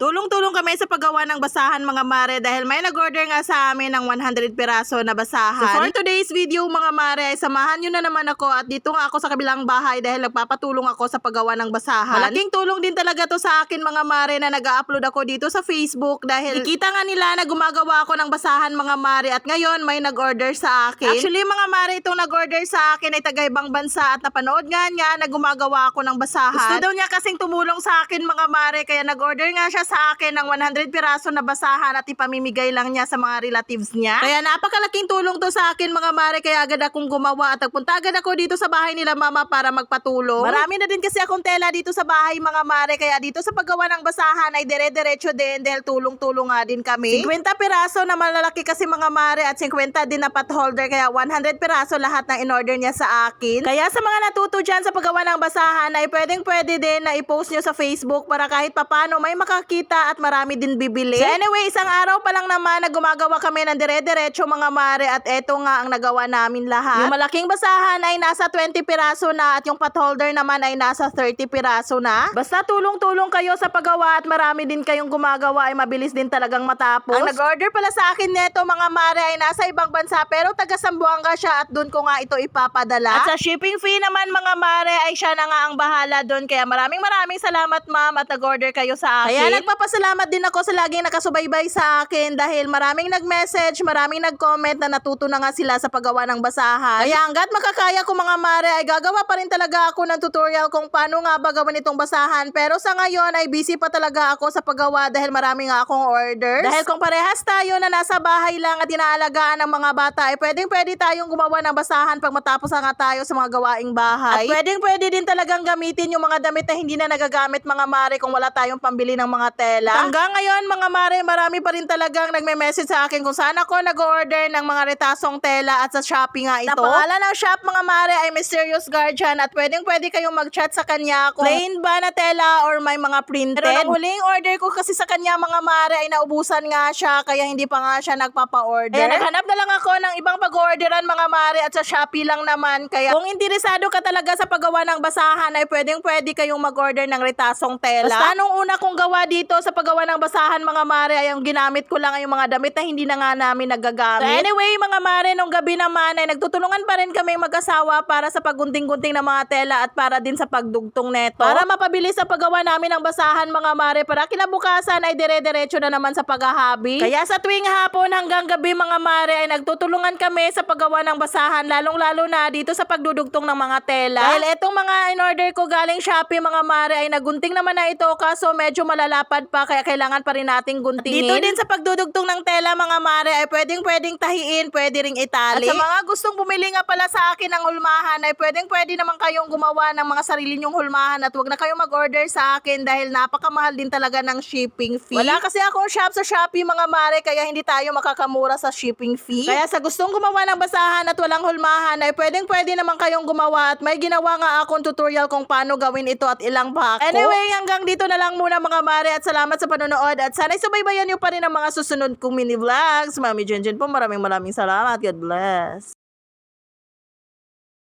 Tulong-tulong kami sa paggawa ng basahan mga mare dahil may nag-order nga sa amin ng 100 piraso na basahan. So for today's video mga mare, ay samahan nyo na naman ako at dito nga ako sa kabilang bahay dahil nagpapatulong ako sa paggawa ng basahan. Malaking tulong din talaga to sa akin mga mare na nag-upload ako dito sa Facebook dahil ikita nga nila na gumagawa ako ng basahan mga mare at ngayon may nag-order sa akin. Actually mga mare itong nag-order sa akin ay taga ibang bansa at napanood nga niya na gumagawa ako ng basahan. Gusto daw niya kasing tumulong sa akin mga mare kaya nag-order nga siya sa akin ng 100 piraso na basahan at ipamimigay lang niya sa mga relatives niya. Kaya napakalaking tulong to sa akin mga mare kaya agad akong gumawa at nagpunta agad ako dito sa bahay nila mama para magpatulong. Marami na din kasi akong tela dito sa bahay mga mare kaya dito sa paggawa ng basahan ay dire-diretso din dahil tulong-tulong nga din kami. 50 piraso na malalaki kasi mga mare at 50 din na pot holder kaya 100 piraso lahat ng in-order niya sa akin. Kaya sa mga natuto dyan sa paggawa ng basahan ay pwedeng pwede din na i-post nyo sa Facebook para kahit papano may makakita at marami din bibili. So anyway, isang araw pa lang naman na gumagawa kami ng dire-diretso mga mare at eto nga ang nagawa namin lahat. Yung malaking basahan ay nasa 20 piraso na at yung pot holder naman ay nasa 30 piraso na. Basta tulong-tulong kayo sa paggawa at marami din kayong gumagawa ay mabilis din talagang matapos. Ang nag-order pala sa akin neto mga mare ay nasa ibang bansa pero taga Sambuanga siya at doon ko nga ito ipapadala. At sa shipping fee naman mga mare ay siya na nga ang bahala doon kaya maraming maraming salamat ma'am at nag-order kayo sa akin. Kaya nagpapasalamat din ako sa laging nakasubaybay sa akin dahil maraming nag-message, maraming nag-comment na natuto na nga sila sa paggawa ng basahan. Kaya hanggat makakaya ko mga mare ay gagawa pa rin talaga ako ng tutorial kung paano nga ba gawin itong basahan. Pero sa ngayon ay busy pa talaga ako sa paggawa dahil marami nga akong orders. Dahil kung parehas tayo na nasa bahay lang at inaalagaan ng mga bata ay pwedeng pwede tayong gumawa ng basahan pag matapos na nga tayo sa mga gawaing bahay. At pwedeng pwede din talagang gamitin yung mga damit na hindi na nagagamit mga mare kung wala tayong pambili ng mga tela. Hanggang ngayon mga mare marami pa rin talagang nagme-message sa akin kung saan ako nag-order ng mga retasong tela at sa Shopee nga ito. Napangalan ng shop mga mare ay Mysterious Guardian at pwedeng pwede kayong mag-chat sa kanya kung plain ba na tela or may mga printed. Pero nung huling order ko kasi sa kanya mga mare ay naubusan nga siya kaya hindi pa nga siya nagpapa-order. Kaya naghanap na lang ako ng ibang pag-orderan mga mare at sa Shopee lang naman. Kaya kung interesado ka talaga sa paggawa ng basahan ay pwedeng pwede kayong mag-order ng retasong tela. Basta nung una kong gawa dito sa paggawa ng basahan mga mare ay ang ginamit ko lang ay yung mga damit na hindi na nga namin nagagamit. So anyway mga mare nung gabi naman ay nagtutulungan pa rin kami mag-asawa para sa paggunting-gunting ng mga tela at para din sa pagdugtong neto. Para mapabilis sa paggawa namin ng basahan mga mare para kinabukasan ay dire-diretso na naman sa paghahabi. Kaya sa tuwing hapon hanggang gabi mga mare ay nagtutulungan kami sa paggawa ng basahan lalong-lalo na dito sa pagdudugtong ng mga tela. Dahil etong mga in-order ko galing Shopee mga mare ay nagunting naman na ito kaso medyo malalapad pa kaya kailangan pa rin nating guntingin. Dito din sa pagdudugtong ng tela mga mare ay pwedeng pwedeng tahiin, pwede ring itali. At sa mga gustong bumili nga pala sa akin ng hulmahan ay pwedeng pwede naman kayong gumawa ng mga sarili nyong hulmahan at wag na kayong mag-order sa akin dahil napakamahal din talaga ng shipping fee. Wala kasi akong shop sa Shopee mga mare kaya hindi tayo makakamura sa shipping fee. Kaya sa gustong gumawa ng basahan at walang hulmahan ay pwedeng pwede naman kayong gumawa at may ginawa nga akong tutorial kung paano gawin ito at ilang pako. Anyway, hanggang dito na lang muna mga mare at salamat sa panonood at sana'y subaybayan nyo pa rin ang mga susunod kong mini vlogs. Mami Junjun po, maraming maraming salamat. God bless.